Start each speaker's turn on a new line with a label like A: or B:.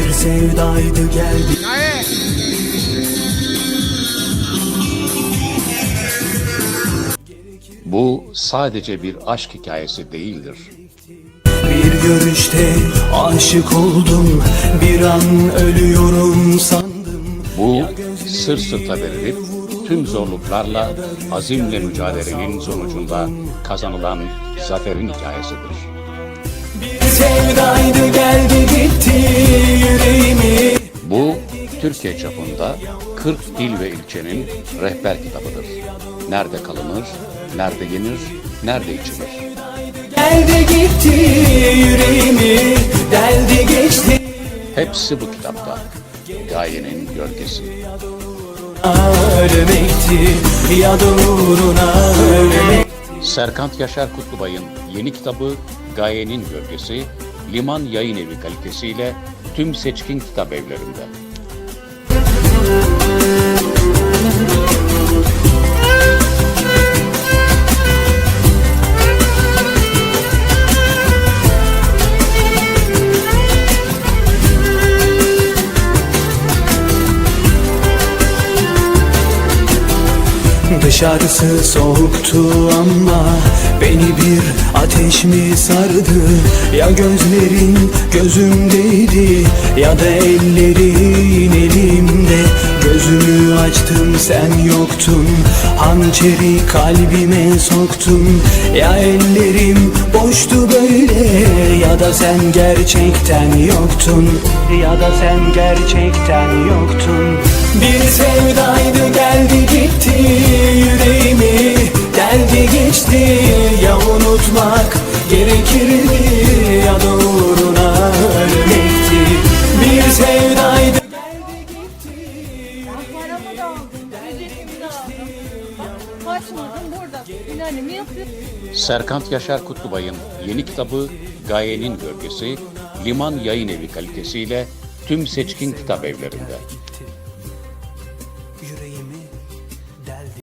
A: sevdaydı geldi
B: Bu sadece bir aşk hikayesi değildir.
A: Bir görüşte aşık oldum Bir an ölüyorum sandım
B: Bu sır sırta verilip tüm zorluklarla azimle mücadelenin sonucunda kazanılan zaferin hikayesidir.
A: Bir sevdaydı geldi gitti
B: Türkiye çapında 40 il ve ilçenin rehber kitabıdır. Nerede kalınır, nerede yenir, nerede içilir.
A: Geldi gitti yüreğimi Deldi geçti
B: Hepsi bu kitapta. Gayenin gölgesi.
A: Ölmekti ya da uğruna ölmek
B: Serkant Yaşar Kutlubay'ın yeni kitabı Gayenin Gölgesi, Liman Yayın Evi kalitesiyle tüm seçkin kitap evlerinde.
A: Dışarısı soğuktu ama Beni bir ateş mi sardı? Ya gözlerin gözümdeydi Ya da ellerin elimde? Gözümü açtım sen yoktun. Hançeri kalbime soktun. Ya ellerim boştu böyle Ya da sen gerçekten yoktun. Ya da sen gerçekten yoktun geçti ya unutmak gerekirdi Ya da uğruna ölmekti Bir sevdaydı
C: Paramı da aldım, ücretimi de aldım. Bak kaçmadım burada. Planımı yapıyorum.
B: Serkant Yaşar Kutlubay'ın yeni kitabı Gayenin Gölgesi, Liman Yayın Evi kalitesiyle tüm seçkin kitap evlerinde.